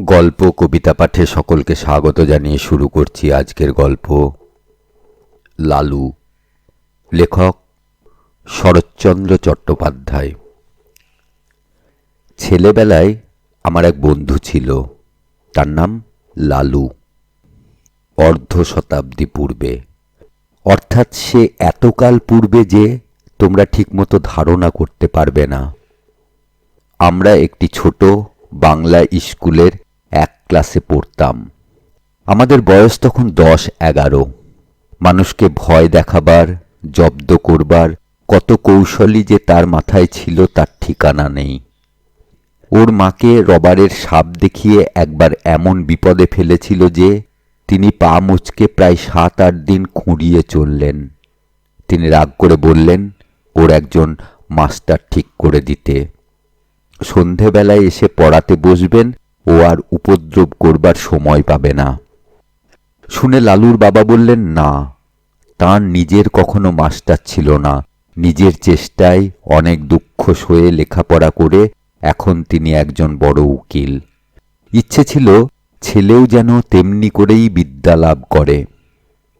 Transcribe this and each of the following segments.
গল্প, কবিতা পাঠে সকলকে স্বাগত জানিয়ে শুরু করছি আজকের গল্প। লালু, লেখক শরৎচন্দ্র চট্টোপাধ্যায়। ছেলেবেলায় আমার এক বন্ধু ছিল, তার নাম লালু। অর্ধ শতাব্দী পূর্বে। অর্থাৎ সে এতকাল পূর্বে যে তোমরা ঠিকমতো ধারণা করতে পারবে না। আমরা একটি ছোট বাংলা স্কুলের ক্লাসে পড়তাম। আমাদের বয়স তখন দশ, এগারো। মানুষকে ভয় দেখাবার, জব্দ করবার, কত কৌশলই যে তার মাথায় ছিল তার ঠিকানা নেই। ওর মাকে রবারের সাপ দেখিয়ে একবার এমন বিপদে ফেলেছিল যে, তিনি পা মুচকে প্রায় সাত, আট দিন খুঁড়িয়ে চললেন। তিনি রাগ করে বললেন, ওর একজন মাস্টার ঠিক করে দিতে। সন্ধেবেলায় এসে পড়াতে বসবেন ও আর উপদ্রব করবার সময় পাবে না। শুনে লালুর বাবা বললেন, না, তার নিজের কখনো মাস্টার ছিল না। নিজের চেষ্টায় অনেক দুঃখ সয়ে লেখাপড়া করে এখন তিনি একজন বড় উকিল। ইচ্ছে ছিল ছেলেও যেন তেমনি করেই বিদ্যা লাভ করে।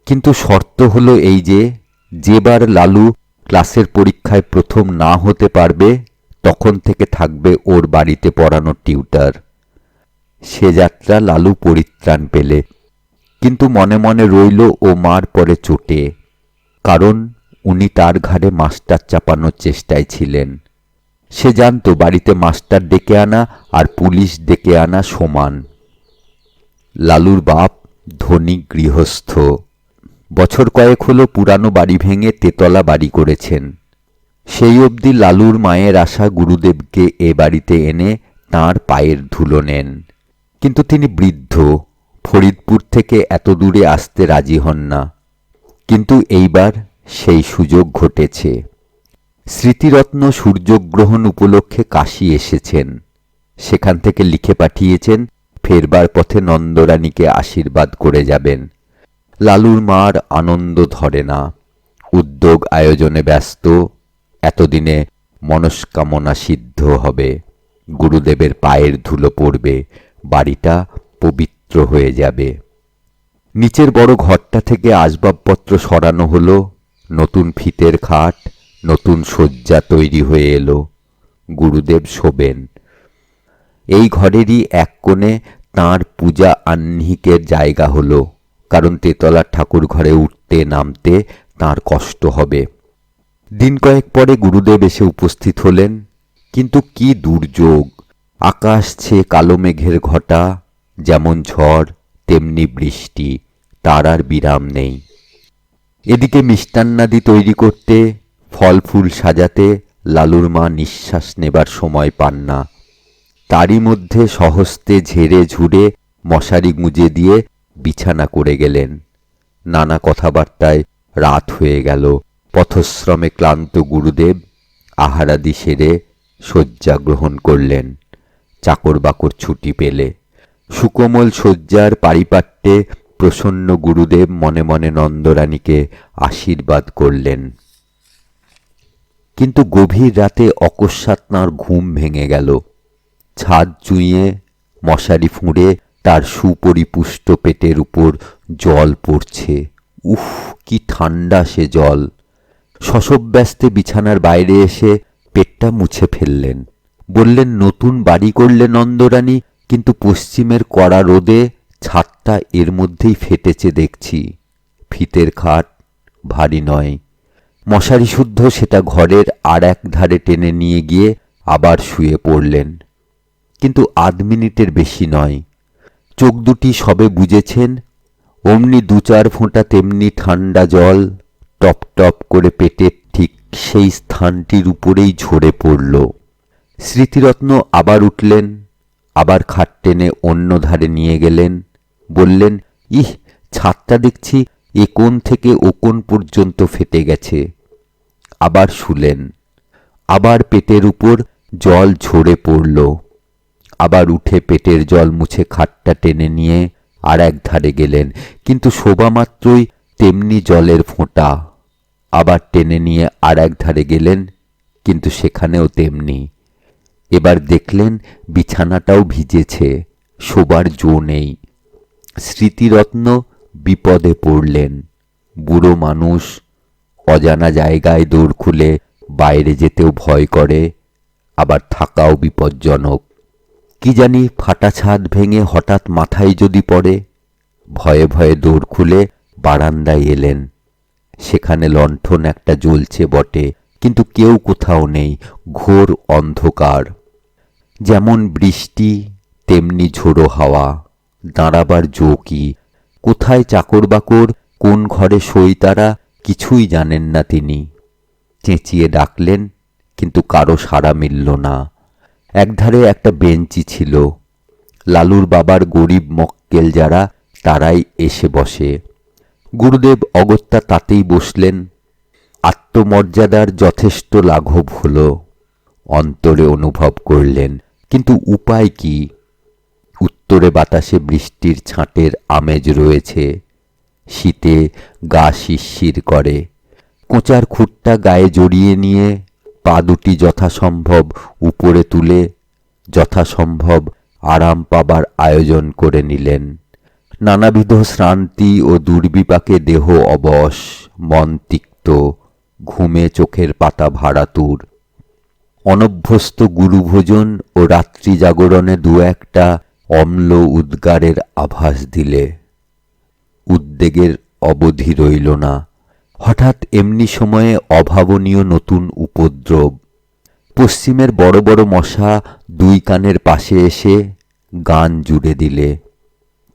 কিন্তু শর্ত হলো এই যে, যেবার লালু ক্লাসের পরীক্ষায় প্রথম না হতে পারবে, তখন থেকে থাকবে ওর বাড়িতে পড়ানো টিউটার। সে যাত্রা লালু পরিত্রাণ পেলে। কিন্তু মনে মনে রইল ও মার পরে চোটে। কারণ উনি তার ঘাড়ে মাস্টার চাপানোর চেষ্টায় ছিলেন। সে জানত বাড়িতে মাস্টার ডেকে আনা আর পুলিশ ডেকে আনা সমান। লালুর বাপ ধনী গৃহস্থ। বছর কয়েক হলো পুরানো বাড়ি ভেঙে তেতলা বাড়ি করেছেন। সেই অবধি লালুর মায়ের আশা গুরুদেবকে এ বাড়িতে এনে তাঁর পায়ের ধুলো নেন। কিন্তু তিনি বৃদ্ধ, ফরিদপুর থেকে এত দূরে আসতে রাজি হন না। কিন্তু এইবার সেই সুযোগ ঘটেছে। স্মৃতিরত্ন সূর্যগ্রহণ উপলক্ষে কাশি এসেছেন। সেখান থেকে লিখে পাঠিয়েছেন, ফেরবার পথে নন্দরানীকে আশীর্বাদ করে যাবেন। লালুর মার আনন্দ ধরে না। উদ্যোগ আয়োজনে ব্যস্ত। এতদিনে মনস্কামনা সিদ্ধ হবে। গুরুদেবের পায়ের ধুলো পড়বে। বাড়িটা পবিত্র হয়ে যাবে। নিচের বড় ঘরটা থেকে আসবাবপত্র সরানো হলো, নতুন ফিতের খাট, নতুন শয্যা তৈরি হয়ে এলো। গুরুদেব শোবেন। এই ঘরেরই এক কোণে তাঁর পূজা আহ্নিকের জায়গা হলো, কারণ তেতলার ঠাকুর ঘরে উঠতে নামতে তার কষ্ট হবে। দিন কয়েক পরে গুরুদেব এসে উপস্থিত হলেন, কিন্তু কি দুর্যোগ! আকাশ ছেয়ে কালো মেঘের ঘটা, যেমন ঝড়, তেমনি বৃষ্টি, তার আর বিরাম নেই। এদিকে মিষ্টান্নাদি তৈরি করতে, ফল ফুল সাজাতে লালুর মা নিঃশ্বাস নেবার সময় পান না। তারই মধ্যে সহস্তে ঝেড়ে ঝুড়ে মশারি গুঁজে দিয়ে বিছানা করে গেলেন। নানা কথাবার্তায় রাত হয়ে গেল। পথশ্রমে ক্লান্ত গুরুদেব আহারাদি সেরে শয্যা গ্রহণ করলেন। চাকর বাকর ছুটি পেলে। সুকোমল শয্যার পারিপাট্যে প্রসন্ন গুরুদেব মনে মনে নন্দরানীকে আশীর্বাদ করলেন। কিন্তু গভীর রাতে অকস্মাৎ তাঁর ঘুম ভেঙে গেল। ছাদ চুইয়ে, মশারি ফুঁড়ে, তার সুপরিপুষ্ট পেটের উপর জল পড়ছে। উফ, কি ঠান্ডা সে জল। শশব্যস্তে বিছানার বাইরে এসে পেটটা মুছে ফেললেন। বললেন, নতুন বাড়ি করলে নন্দরানী, কিন্তু পশ্চিমের কড়া রোদে ছাদটা এর মধ্যেই ফেটেছে দেখছি। ফিতের খাট, ভারী নয়। মশারি শুদ্ধ, সেটা ঘরের আর এক ধারে টেনে নিয়ে গিয়ে আবার শুয়ে পড়লেন। কিন্তু আধ মিনিটের বেশি নয়। চোখ দুটি সবে বুঝেছেন অমনি দু চার ফোঁটা তেমনি ঠান্ডা জল টপ টপ করে পেটের ঠিক সেই স্থানটির উপরেই ঝরে পড়ল। স্মৃতিরত্ন আবার উঠলেন, আবার খাট টেনে অন্য ধারে নিয়ে গেলেন, বললেন, ইহ, ছাদটা দেখছি, এ কোণ থেকে ও কোণ পর্যন্ত ফেটে গেছে। আবার শুলেন, আবার পেটের উপর জল ঝরে পড়ল, আবার উঠে পেটের জল মুছে খাটটা টেনে নিয়ে আর এক ধারে গেলেন, কিন্তু শোভা মাত্রই তেমনি জলের ফোঁটা, আবার টেনে নিয়ে আর এক ধারে গেলেন, কিন্তু সেখানেও তেমনি। এবার দেখলেন বিছানাটাও ভিজেছে, শোবার জো নেই। স্মৃতিরত্ন বিপদে পড়লেন। বুড়ো মানুষ অজানা জায়গায় দৌড় খুলে বাইরে যেতেও ভয় করে, আবার থাকাও বিপজ্জনক। কি জানি ফাটা ছাদ ভেঙে হঠাৎ মাথায় যদি পড়ে, ভয়ে ভয়ে দৌড় খুলে বারান্দায় এলেন। সেখানে লণ্ঠন একটা জ্বলছে বটে, কিন্তু কেউ কোথাও নেই, ঘোর অন্ধকার। যেমন বৃষ্টি, তেমনি ঝোড়ো হাওয়া, দাঁড়াবার জো কি কোথায় চাকর বাকর, কোন ঘরে সই তারা, কিছুই জানেন না তিনি। চেঁচিয়ে ডাকলেন, কিন্তু কারও সাড়া মিলল না। একধারে একটা বেঞ্চি ছিল। লালুর বাবার গরিব মক্কেল যারা, তারাই এসে বসে। গুরুদেব অগত্যা তাতেই বসলেন। আত্মমর্যাদার যথেষ্ট লাঘব হল। অন্তরে অনুভব করলেন। কিন্তু উপায় কি? উত্তরে বাতাসে বৃষ্টির ছাঁটের আমেজ রয়েছে। শীতে গা শিরশির করে। কোঁচার খুঁটটা গায়ে জড়িয়ে নিয়ে পা দুটি যথাসম্ভব উপরে তুলে যথাসম্ভব আরাম পাবার আয়োজন করে নিলেন। নানাবিধ শ্রান্তি ও দুর্বিপাকে দেহ অবশ, মন তিক্ত, ঘুমে চোখের পাতা ভাড়াতুর। অনভ্যস্ত গুরুভোজন ও রাত্রি জাগরণে দু একটা অম্ল উদ্গারের আভাস দিলে। উদ্বেগের অবধি রইল না। হঠাৎ এমনি সময়ে অভাবনীয় নতুন উপদ্রব। পশ্চিমের বড় বড় মশা দুই কানের পাশে এসে গান জুড়ে দিলে।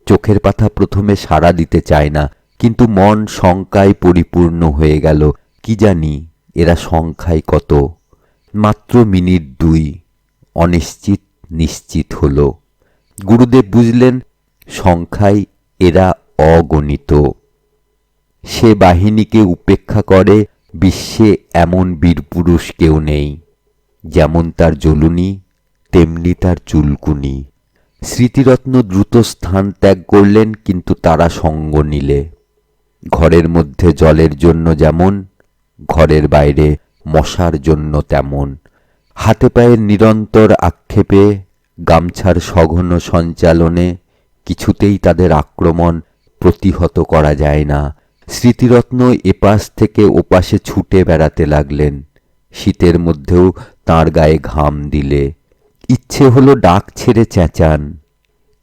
চোখের পাতা প্রথমে সাড়া দিতে চায় না, কিন্তু মন শঙ্কায় পরিপূর্ণ হয়ে গেল। কি জানি এরা সংখ্যায় কত। মাত্র মিনিট দুই অনিশ্চিত নিশ্চিত হল। গুরুদেব বুঝলেন, সংখ্যায় এরা অগণিত। সে বাহিনীকে উপেক্ষা করে বিশ্বে এমন বীরপুরুষ কেউ নেই, যেমন তার জলুনি তেমনি তার চুলকুনি। স্মৃতিরত্ন দ্রুত স্থান ত্যাগ করলেন, কিন্তু তারা সঙ্গ নিলে। ঘরের মধ্যে জলের জন্য যেমন, ঘরের বাইরে মশার জন্য তেমন। হাতে পায়ের নিরন্তর আক্ষেপে, গামছার সঘন সঞ্চালনে কিছুতেই তাদের আক্রমণ প্রতিহত করা যায় না। স্মৃতিরত্ন এপাশ থেকে ওপাশে ছুটে বেড়াতে লাগলেন। শীতের মধ্যেও তার গায়ে ঘাম দিলে। ইচ্ছে হলো ডাক ছেড়ে চেঁচান,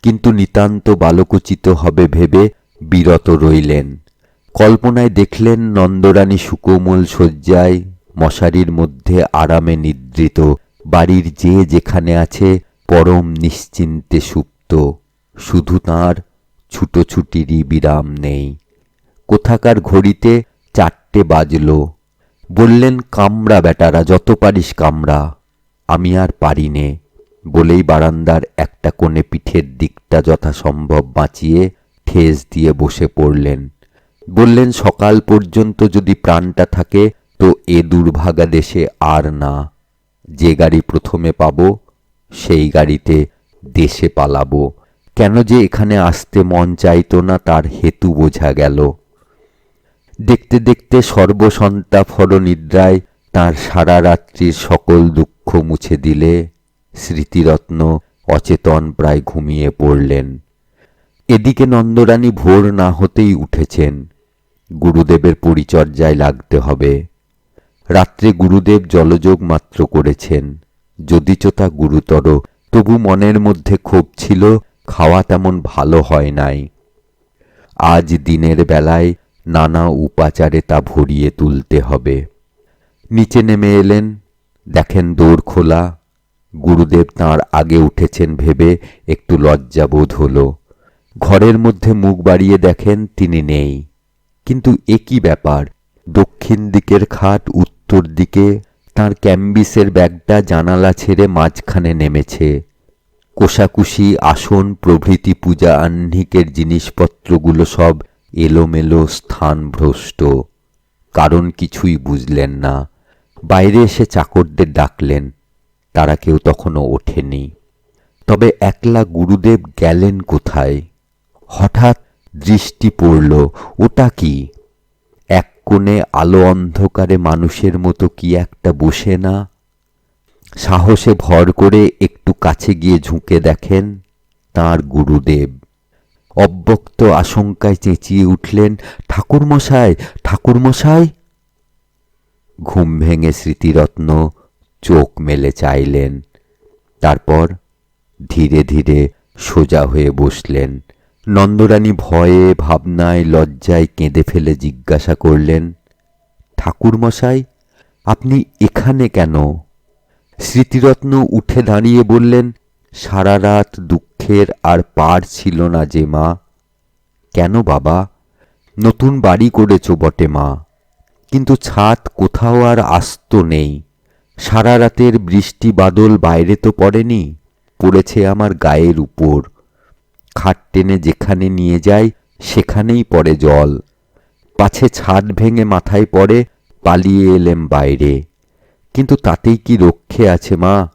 কিন্তু নিতান্ত বালকোচিত হবে ভেবে বিরত রইলেন। কল্পনায় দেখলেন নন্দরানী সুকোমল শয্যায় মশারির মধ্যে আরামে নিদ্রিত, বাড়ির যে যেখানে আছে পরম নিশ্চিন্তে সুপ্ত, শুধু তাঁর ছুটোছুটিরই বিরাম নেই। কোথাকার ঘড়িতে চারটে বাজল। বললেন, কামড়া বেটারা, যত পারিস কামড়া। আমি আর পারি নে। বলেই বারান্দার একটা কোণে পিঠের দিকটা যথাসম্ভব বাঁচিয়ে ঠেস দিয়ে বসে পড়লেন। বললেন, সকাল পর্যন্ত যদি প্রাণটা থাকে তো এ দুর্ভাগা দেশে আর না। যে গাড়ি প্রথমে পাব, সেই গাড়িতে দেশে পালাবো। কেন যে এখানে আসতে মন চাইতো না, তার হেতু বোঝা গেল। দেখতে দেখতে সর্বসন্তাপহর নিদ্রায় তার সারা রাত্রির সকল দুঃখ মুছে দিলে, স্মৃতিরত্ন অচেতন প্রায় ঘুমিয়ে পড়লেন। এদিকে নন্দরানী ভোর না হতেই উঠেছেন। গুরুদেবের পরিচর্যায় লাগতে হবে। রাত্রে গুরুদেব জলযোগ মাত্র করেছেন। যদিচ তা গুরুতর, তবু মনের মধ্যে ক্ষোভ ছিল, খাওয়া তেমন ভালো হয় নাই। আজ দিনের বেলায় নানা উপাচারে তা ভরিয়ে তুলতে হবে। নিচে নেমে এলেন, দেখেন দৌড় খোলা। গুরুদেব তাঁর আগে উঠেছেন ভেবে একটু লজ্জাবোধ হল। ঘরের মধ্যে মুখ বাড়িয়ে দেখেন তিনি নেই। কিন্তু একই ব্যাপার? দক্ষিণ দিকের খাট উত্তর দিকে তার ক্যাম্বিসের ব্যাগটা জানালা ছেড়ে মাঝখানে নেমেছে। কোষাকুষি, আসন, প্রভৃতি পূজা, আহ্নিকের জিনিসপত্রগুলো সব এলোমেলো, স্থানভ্রষ্ট। কারণ কিছুই বুঝলেন না। বাইরে এসে চাকরদের ডাকলেন। তারা কেউ তখনও ওঠেনি। তবে একলা গুরুদেব গেলেন কোথায়? হঠাৎ দৃষ্টি পড়ল, ওটা কি? কোণে আলো অন্ধকারে মানুষের মতো কি একটা বসে না? সাহসে ভর করে একটু কাছে গিয়ে ঝুঁকে দেখেন তাঁর গুরুদেব। অব্যক্ত আশঙ্কায় চেঁচিয়ে উঠলেন, ঠাকুরমশাই ঠাকুরমশাই! ঘুম ভেঙে স্মৃতিরত্ন চোখ মেলে চাইলেন। তারপর ধীরে ধীরে সোজা হয়ে বসলেন। নন্দরানী ভয়ে, ভাবনায়, লজ্জায় কেঁদে ফেলে জিজ্ঞাসা করলেন, ঠাকুরমশাই, আপনি এখানে কেন? স্মৃতিরত্ন উঠে দাঁড়িয়ে বললেন, সারা রাত দুঃখের আর পার ছিল না যে মা। কেন বাবা? নতুন বাড়ি করেছ বটে মা, কিন্তু ছাদ কোথাও আর আস্ত নেই। সারা রাতের বৃষ্টি বাদল বাইরে তো পড়েনি, পড়েছে আমার গায়ের উপর। খাট টেনে যেখানে নিয়ে যাই সেখানেই পড়ে জল। পাছে ছাদ ভেঙে মাথায় পড়ে, পালিয়ে এলেম বাইরে। কিন্তু তাতেই কি রক্ষে আছে মা?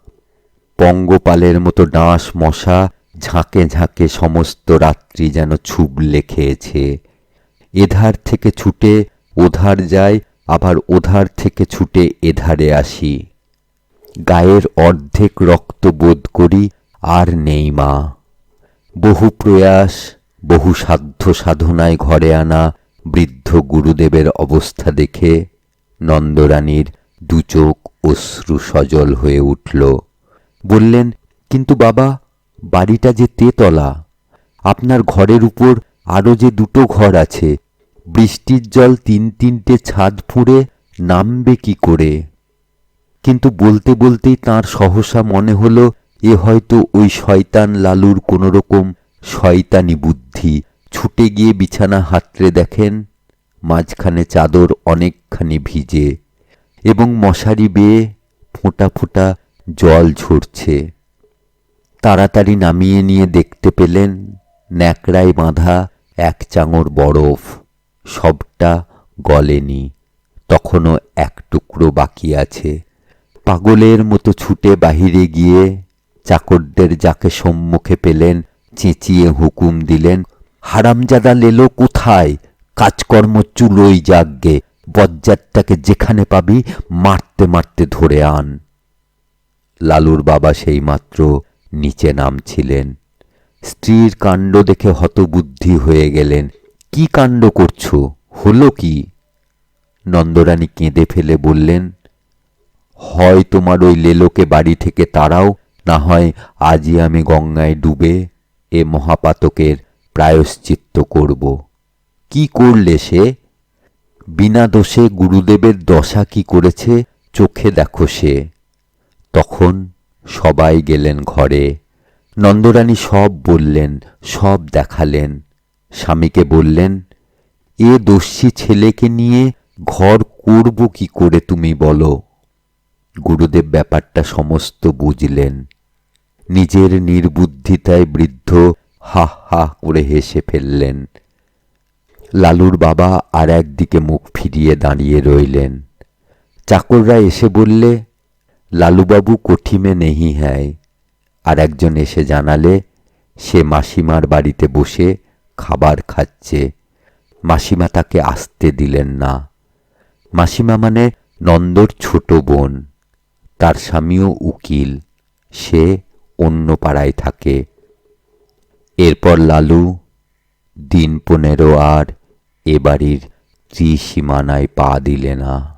পঙ্গপালের মতো ডাঁশ মশা ঝাঁকে ঝাঁকে সমস্ত রাত্রি যেন ছুবলে খেয়েছে। এধার থেকে ছুটে ওধার যায় আবার ওধার থেকে ছুটে এধারে আসি। গায়ের অর্ধেক রক্ত বোধ করি আর নেই মা। বহু প্রয়াস, বহু সাধ্য সাধনায় ঘরে আনা বৃদ্ধ গুরুদেবের অবস্থা দেখে নন্দরানীর দুচোখ অশ্রু সজল হয়ে উঠল। বললেন, কিন্তু বাবা, বাড়িটা যে তেতলা, আপনার ঘরের উপর আরও যে দুটো ঘর আছে, বৃষ্টির জল তিন তিনটে ছাদ ফুঁড়ে নামবে কি করে? কিন্তু বলতে বলতেই তার সহসা মনে হলো এ হয়তো ওই শয়তান লালুর কোনো রকম শয়তানি বুদ্ধি। ছুটে গিয়ে বিছানা হাতড়ে দেখেন, মাঝখানে চাদর অনেকখানি ভিজে এবং মশারি বেয়ে ফোঁটা ফোঁটা জল ঝরছে। তাড়াতাড়ি নামিয়ে নিয়ে দেখতে পেলেন, ন্যাকড়ায় বাঁধা এক চাঙড় বরফ। সবটা গলেনি, তখনও এক টুকরো বাকি আছে। পাগলের মতো ছুটে বাহিরে গিয়ে চাকরদের যাকে সম্মুখে পেলেন, চেঁচিয়ে হুকুম দিলেন, হারামজাদা লেলো কোথায়? কাজকর্ম চুলোই যাগ্গে, বজ্জাতটাকে যেখানে পাবি মারতে মারতে ধরে আন। লালুর বাবা সেই মাত্র নিচে নামছিলেন। স্ত্রীর কাণ্ড দেখে হতবুদ্ধি হয়ে গেলেন। কি কাণ্ড করছ? হলো কি? নন্দরানী কেঁদে ফেলে বললেন, হয় তোমার ওই লেলোকে বাড়ি থেকে তাড়াও না হয় আজই আমি গঙ্গায় ডুবে এ মহাপাতকের প্রায়শ্চিত্ত করব। কি করলে সে? বিনা দোষে গুরুদেবের দশা কি করেছে, চোখে দেখো সে। তখন সবাই গেলেন ঘরে। নন্দরানী সব বললেন, সব দেখালেন। স্বামীকে বললেন, এ দস্যি ছেলেকে নিয়ে ঘর করব কি করে তুমি বলো? গুরুদেব ব্যাপারটা সমস্ত বুঝলেন। নিজের নির্বুদ্ধিতায় বৃদ্ধ হা হা করে হেসে ফেললেন। লালুর বাবা আর একদিকে মুখ ফিরিয়ে দাঁড়িয়ে রইলেন। চাকররা এসে বললে, লালুবাবু কোঠিমে নেহি হ্যায়? আর একজন এসে জানালে, সে মাসিমার বাড়িতে বসে খাবার খাচ্ছে। মাসিমা তাকে আসতে দিলেন না। মাসিমা মানে নন্দর ছোট বোন। তার স্বামীও উকিল। সে অন্য পাড়ায় থাকে। এরপর লালু দিন পনেরো আর এ বাড়ির ত্রিসীমানায় পা দিলে না।